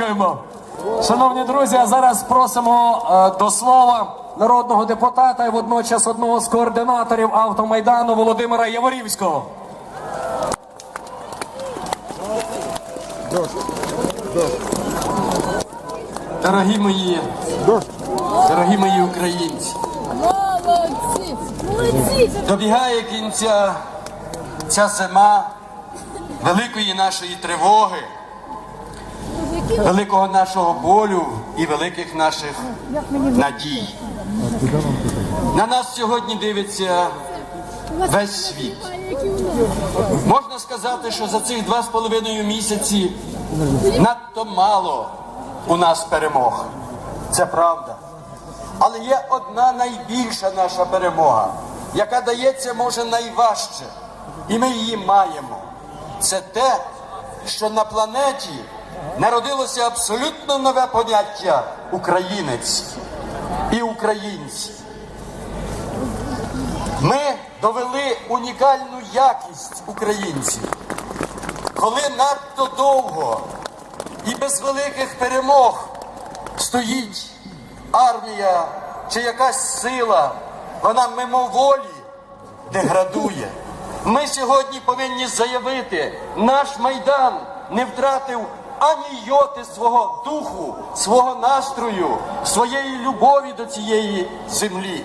Дякуємо. Шановні друзі, а зараз просимо е, до слова народного депутата і водночас одного з координаторів автомайдану Володимира Яворівського. Дорогі мої, дорогі мої українці! Добігає кінця ця зима великої нашої тривоги, великого нашого болю і великих наших надій. На нас сьогодні дивиться весь світ. Можна сказати, що за цих два з половиною місяці надто мало у нас перемог. Це правда. Але є одна найбільша наша перемога, яка дається може найважче, і ми її маємо. Це те, що на планеті народилося абсолютно нове поняття українець і українці. Ми довели унікальну якість українців, коли надто довго і без великих перемог стоїть армія чи якась сила, вона мимоволі деградує. Ми сьогодні повинні заявити, наш майдан не втратив ані йоти свого духу, свого настрою, своєї любові до цієї землі.